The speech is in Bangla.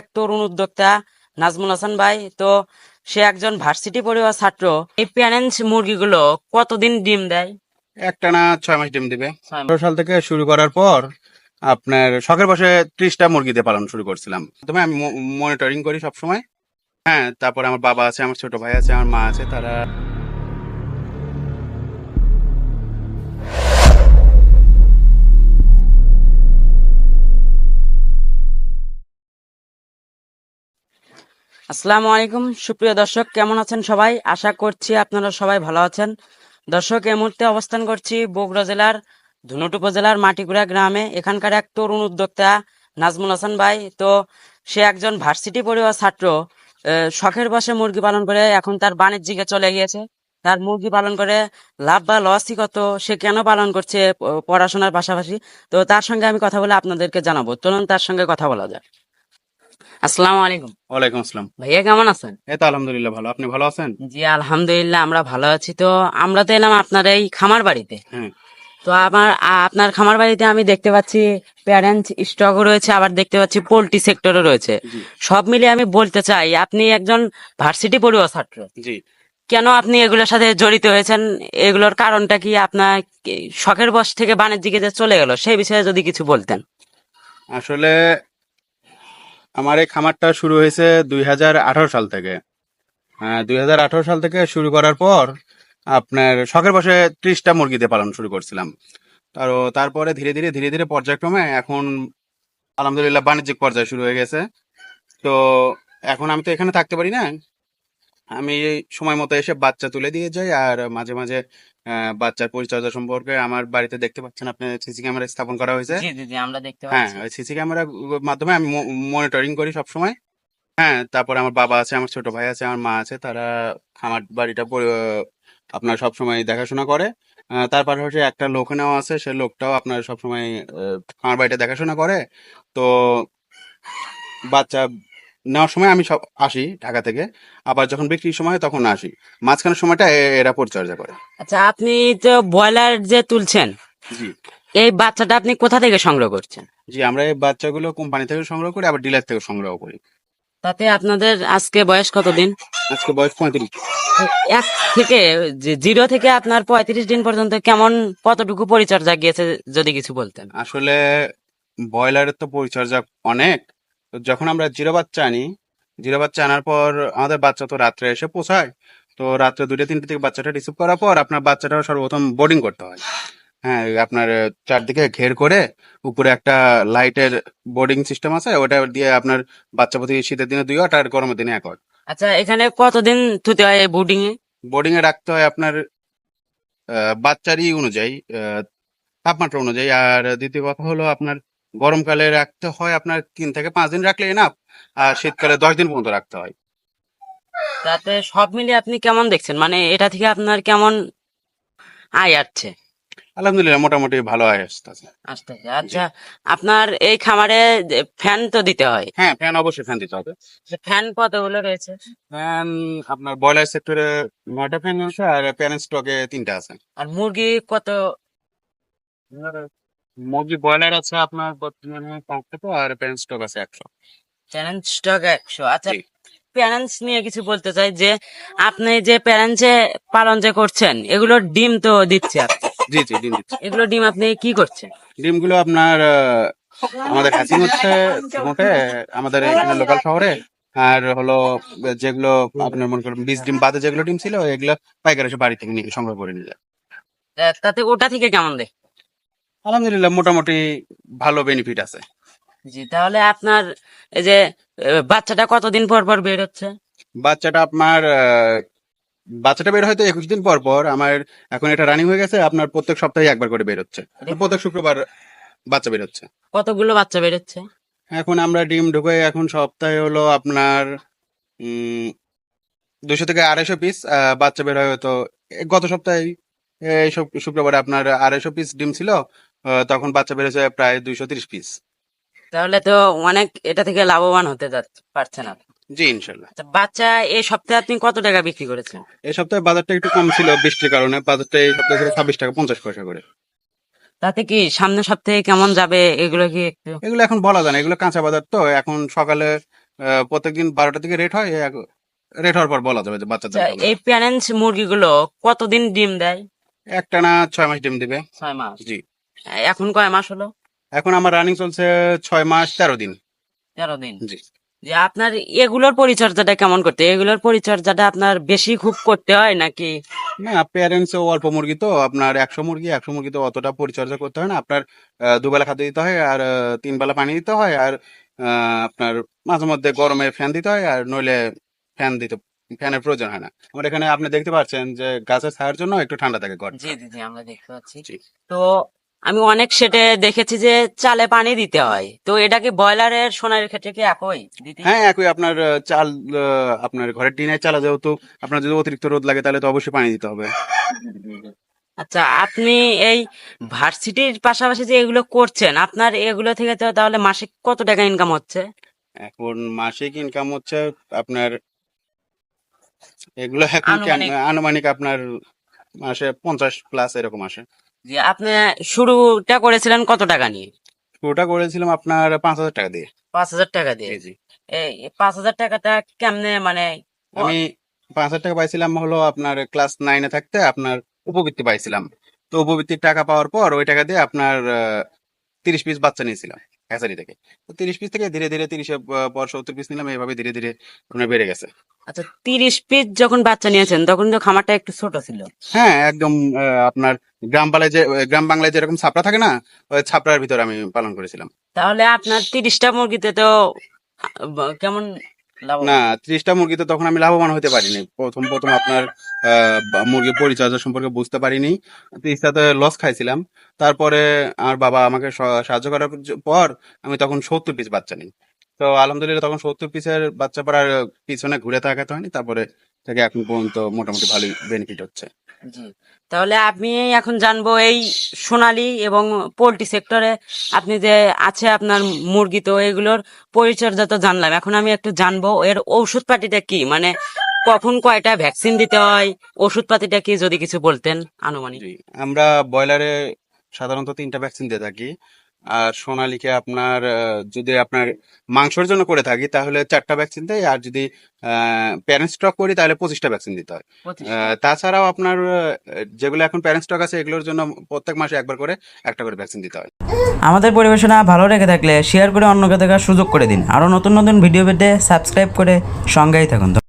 এক তরুণ উদ্যোক্তা নাজমুল হাসান ভাই। তো সে একজন ভার্সিটি পড়ুয়া ছাত্র। এই প্যারেন্টস মুরগিগুলো কতদিন ডিম দেয়? একটা না ছয় মাস ডিম দিবে। আঠারো সাল থেকে শুরু করার পর আপনার শখের বসে ত্রিশটা মুরগি দিয়ে পালন শুরু করছিলাম। প্রথমে আমি মনিটরিং করি সব সময় হ্যাঁ তারপরে আমার বাবা আছে আমার ছোট ভাই আছে আমার মা আছে তারা আসসালামু আলাইকুম। সুপ্রিয় দর্শক, কেমন আছেন সবাই? আশা করছি আপনারা সবাই ভালো আছেন। দর্শক, এই মুহূর্তে অবস্থান করছি বগুড়া জেলার ধুনট উপজেলার মাটিগুড়া গ্রামে। এখানকার এক তরুণ উদ্যোক্তা নাজমুল হাসান ভাই, তো সে একজন ভার্সিটি পড়ুয়া ছাত্র। শখের বসে মুরগি পালন করে এখন তার বাণিজ্যিকে চলে গিয়েছে। তার মুরগি পালন করে লাভ বা লসই কত, সে কেন পালন করছে পড়াশোনার পাশাপাশি? তো তার সঙ্গে আমি কথা বলে আপনাদেরকে জানাব। চলুন তার সঙ্গে কথা বলা যাক। আসসালামু আলাইকুম। ওয়ালাইকুম আসসালাম। ভাইয়া কেমন আছেন? এই তো আলহামদুলিল্লাহ ভালো। আপনি ভালো আছেন? জি আলহামদুলিল্লাহ আমরা ভালো আছি। তো আমরা তো এলাম আপনার এই খামার বাড়িতে। হ্যাঁ। তো আমার আপনার খামার বাড়িতে আমি দেখতে পাচ্ছি প্যারেন্টস স্টকও রয়েছে আবার দেখতে পাচ্ছি পোল্ট্রি সেক্টরও রয়েছে। সব মিলিয়ে আমি বলতে চাই আপনি একজন ভার্সিটি পড়ুয়া ছাত্র। জি। কেন আপনি এগুলোর সাথে জড়িত হয়েছেন? এগুলোর কারণটা কি আপনার শখের বস থেকে বাণিজ্যিকে যে চলে গেল? সেই বিষয়ে যদি কিছু বলতেন। আসলে আমার এই খামারটা শুরু হয়েছে দুই হাজার আঠারো সাল থেকে। দুই হাজার আঠারো সাল থেকে শুরু করার পর আপনার শখের বসে ত্রিশটা মুরগিতে পালন শুরু করছিলাম। আর তারপরে ধীরে ধীরে ধীরে ধীরে পর্যায়ক্রমে এখন আলহামদুলিল্লাহ বাণিজ্যিক পর্যায়ে শুরু হয়ে গেছে। তো এখন আমি তো এখানে থাকতে পারি না। আমি সময় মতো এসে বাচ্চা তুলে দিয়ে যাই আর মাঝে মাঝে আহ, বাচ্চার পরিচর্যা সম্পর্কে আমার বাড়িতে দেখতে পাচ্ছেন আপনি সিসি ক্যামেরা স্থাপন করা হয়েছে। জি জি জি আমরা দেখতে হ্যাঁ ওই সিসি ক্যামেরার মাধ্যমে আমি মনিটরিং করি সব সময় হ্যাঁ তারপর আমার বাবা আছে আমার ছোট ভাই আছে আমার মা আছে তারা আমার বাড়িটা পরি- আপনার সব সময় দেখাশোনা করে। আহ, তার পাশাপাশি একটা লোক নেওয়া আছে সে লোকটাও আপনার সব সময় আমার বাড়িটা দেখাশোনা করে। তো বাচ্চা নেওয়ার সময় আমি সব আসি ঢাকা থেকে। আবার যখন বিক্রির সময় হয় তখন আসি। মাঝখানের সময়টা এ- এরা পরিচর্যা করে। আচ্ছা আপনি তো ব্রয়লার যে তুলছেন জি। এই বাচ্চাটা আপনি কোথা থেকে সংগ্রহ করছেন? জি আমরা এই বাচ্চাগুলো কোম্পানি থেকে সংগ্রহ করি আবার ডিলার থেকে সংগ্রহ করি। তাতে আপনাদের আজকে বয়স কতদিন? আজকে বয়স পঁয়ত্রিশ। এক থেকে যে জিরো থেকে আপনার পঁয়ত্রিশ দিন পর্যন্ত কেমন কতটুকু পরিচর্যা গিয়েছে যদি কিছু বলতেন? আসলে ব্রয়লারের তো পরিচর্যা অনেক তো যখন আমরা জিরো বাচ্চা আনি জিরো বাচ্চা আনার পর আমাদের বাচ্চা তো রাত্রে এসে পোষায়। তো রাত্রে দুইটা তিনটে থেকে বাচ্চাটা রিসিভ করার পর আপনার বাচ্চাটা সর্বপ্রথম বোর্ডিং করতে হয়। হ্যাঁ আপনার চারদিকে ঘের করে উপরে একটা লাইটের বোর্ডিং সিস্টেম আছে ওটা দিয়ে আপনার বাচ্চা প্রতি শীতের দিনে দুই আর গরমের দিনে এক আচ্ছা এখানে কতদিন থুতে হয় বুডিং এ বোর্ডিং এ রাখতে হয় আপনার বাচ্চারই অনুযায়ী তাপমাত্রা অনুযায়ী। আর দ্বিতীয় কথা হলো আপনার গরমকালে রাখতে হয় আপনার তিন থেকে পাঁচ দিন রাখলে এনাফ আর শীতকালে দশ দিন পর্যন্ত রাখতে হয়। তাতে সব মিলিয়ে আপনি কেমন দেখছেন? মানে এটা থেকে আপনার কেমন আয় আসছে? আলহামদুলিল্লাহ মোটামুটি ভালো আয় আসতেছে। আসতেছে আচ্ছা। আপনার এই খামারে ফ্যান তো দিতে হয়? হ্যাঁ ফ্যান অবশ্যই ফ্যান দিতে হবে। ফ্যান কতগুলো রয়েছে? ফ্যান আপনার ব্রয়লার সেক্টরে নয়টা ফ্যান আছে আর প্যারেন্ট স্টকে তিনটা আছে। আর মুরগি কত? মুরগি ব্রয়লার আছে আপনার বর্তমানে পাঁচশো আর প্যারেন্ট স্টক আছে একশো। স্টক একশো। আচ্ছা প্যারেন্টস নিয়ে কিছু বলতে চাই যে আপনি যে প্যারেন্টসে পালন যে করছেন এগুলো ডিম তো দিচ্ছে আপনি। জি জি ডিম দিচ্ছে। এগুলো ডিম আপনি কি করছেন? ডিমগুলো আপনার আমাদের হ্যাচিং হচ্ছে মোটে আমাদের এখানে লোকাল শহরে আর হলো যেগুলো আপনার মনে করেন বীজ ডিম বাদে যেগুলো ডিম ছিল এগুলো পাইকার এসে বাড়ি থেকে নিয়ে সংগ্রহ করে নিয়ে যায়। তাতে ওটা থেকে কেমন দেখ আলহামদুলিল্লাহ মোটামুটি ভালো বেনিফিট আছে। জি তাহলে আপনার এই যে বাচ্চাটা কতদিন পর পর বের হচ্ছে? বাচ্চাটা আপনার বাচ্চাটা বের হয়তো একুশ দিন পর পর আমার এখন এটা রানিং হয়ে গেছে আপনার প্রত্যেক সপ্তাহে একবার করে বের হচ্ছে। প্রত্যেক শুক্রবার বাচ্চা বের হচ্ছে। কতগুলো বাচ্চা বের হচ্ছে? এখন আমরা ডিম ঢুকে এখন সপ্তাহে হলো আপনার দুশো থেকে আড়াইশো পিস বাচ্চা বের হয় হয়তো গত সপ্তাহে এই শুক্রবারে আপনার আড়াইশো পিস ডিম ছিল তখন বাচ্চা বেড়েছে প্রায় দুইশো তিরিশ পিস তাহলে তো অনেক এটা থেকে লাভবান হতে পারছেন আপনি। জি ইনশাল্লাহ। আচ্ছা, বাচ্চা এই সপ্তাহে আপনি কত টাকা বিক্রি করেছেন? এই সপ্তাহে বাজারটা একটু কম ছিল বৃষ্টির কারণে। বাজারটা এই সপ্তাহে ছিল ছাব্বিশ টাকা পঞ্চাশ পয়সা করে। তাতে কি সামনের সপ্তাহে কেমন যাবে? এগুলো কি একটু এগুলো এখন বলা যায় না। এগুলো কাঁচা বাজার তো। এখন সকালে প্রত্যেকদিন বারোটার দিকে রেট হয়। রেট হওয়ার পর বলা যাবে যে বাচ্চার দাম আচ্ছা। এই প্যারেন্টস মুরগিগুলো কতদিন ডিম দেয়? একটা না ছয় মাস ডিম দিবে। ছয় মাস। জি। এখন কয় মাস হলো? এখন আমার রানিং চলছে ছয় মাস তেরো দিন। তেরো দিন। জি। যে আপনার এগুলোর পরিচর্যাটা কেমন করতে? এগুলোর পরিচর্যাটা আপনার বেশি খুব করতে হয় নাকি? না প্যারেন্টস অল্প মুরগি তো আপনার একশো মুরগি একশো মুরগি তো অতটা পরিচর্যা করতে হয় না। আপনার দুবেলা খাদ্য দিতে হয় আর তিন বেলা পানি দিতে হয় আর আপনার মাঝে মধ্যে গরমে ফ্যান দিতে হয় আর নইলে ফ্যান দিতে ফ্যানের প্রয়োজন হয় না। আমার এখানে আপনি দেখতে পাচ্ছেন যে গাছের ছায়ার জন্য একটু ঠান্ডা থাকে ঘর জি জি আমরা দেখতে পাচ্ছি। তো আমি অনেক সেটে দেখেছি যে চালে পানি দিতে হয়। তো এটা কি ব্রয়লারের সোনার ক্ষেত্রে কি একই হ্যাঁ একই। আপনার চাল আপনার ঘরের টিনের চালা যেহেতু আপনার যদি অতিরিক্ত রোদ লাগে তাহলে তো অবশ্যই পানি দিতে হবে। আচ্ছা আপনি এই ভার্সিটির পাশাপাশি যে এগুলো করছেন আপনার এগুলো থেকে তো তাহলে মাসিক কত টাকা ইনকাম হচ্ছে? এখন মাসিক ইনকাম হচ্ছে? আপনার এগুলো এখন আনুমানিক। আনুমানিক আপনার মাসে পঞ্চাশ প্লাস এরকম আসে। যে আপনি শুরুটা করেছিলেন কত টাকা নিয়ে? শুরুটা করেছিলাম আপনার পাঁচ হাজার টাকা দিয়ে। পাঁচ হাজার টাকা দিয়ে? জি এই পাঁচ হাজার টাকাটা কেমনে মানে আমি পাঁচ হাজার টাকা পাইছিলাম হলো আপনার ক্লাস নাইনে থাকতে আপনার উপবৃত্তি পাইছিলাম। তো উপবৃত্তির টাকা পাওয়ার পর ওই টাকা দিয়ে আপনার তিরিশ পিস বাচ্চা নিয়েছিলাম। হ্যাচারি থেকে। তো তিরিশ পিস থেকে ধীরে ধীরে তিরিশে পর সত্তর পিস নিলাম এইভাবে ধীরে ধীরে আপনার বেড়ে গেছে। আচ্ছা তিরিশ পিস যখন বাচ্চা নিয়েছেন তখন তো খামারটা একটু ছোট ছিল। হ্যাঁ একদম আপনার গ্রাম বাংলায় যে গ্রাম বাংলায় যেরকম ছাপড়া থাকে না ওই ছাপড়ার ভিতরে আমি পালন করেছিলাম। তাহলে আপনার তিরিশটা মুরগিতে তো কেমন না ত্রিশটা মুরগিতে তখন আমি লাভবান হতে পারিনি। প্রথম প্রথম আপনার আহ, মুরগির পরিচর্যা সম্পর্কে বুঝতে পারিনি। ত্রিশটাতে লস খাইছিলাম। তারপরে আমার বাবা আমাকে সাহায্য করার পর আমি তখন সত্তর পিস বাচ্চা নিই। তো আলহামদুলিল্লাহ তখন সত্তর পিসের বাচ্চা পড়ার পিছনে ঘুরে তাকাতে হয়নি। তারপরে থেকে এখন পর্যন্ত মোটামুটি ভালোই বেনিফিট হচ্ছে। তাহলে আপনি এখন জানব এই সোনালী এবং পোল্ট্রি সেক্টরে আপনি যে আছে আপনার মুরগি, তো এগুলোর পরিচর্যা তো জানলাম। এখন আমি একটু জানব এর ঔষধ পাতিটা কি? মানে কখন কয়টা ভ্যাকসিন দিতে হয়? ওষুধ পাতিটা কি? যদি কিছু বলতেন আনুমানিক। আমরা ব্রয়লারে সাধারণত তিনটা ভ্যাকসিন দিয়ে থাকি। আর সোনালীকে আপনার আহ, যদি আপনার মাংসের জন্য করে থাকি তাহলে চারটা ভ্যাকসিন দেয় আর যদি প্যারেন্ট স্টক করি তাহলে পঁচিশটা ভ্যাকসিন দিতে হয়। আহ, তাছাড়াও আপনার আহ, যেগুলো এখন প্যারেন্ট স্টক আছে এগুলোর জন্য প্রত্যেক মাসে একবার করে একটা করে ভ্যাকসিন দিতে হয়। আমাদের পরিবেশনা ভালো রেখে থাকলে শেয়ার করে অন্যকে দেখার সুযোগ করে দিন। আরও নতুন নতুন ভিডিও পেতে সাবস্ক্রাইব করে সঙ্গেই থাকুন।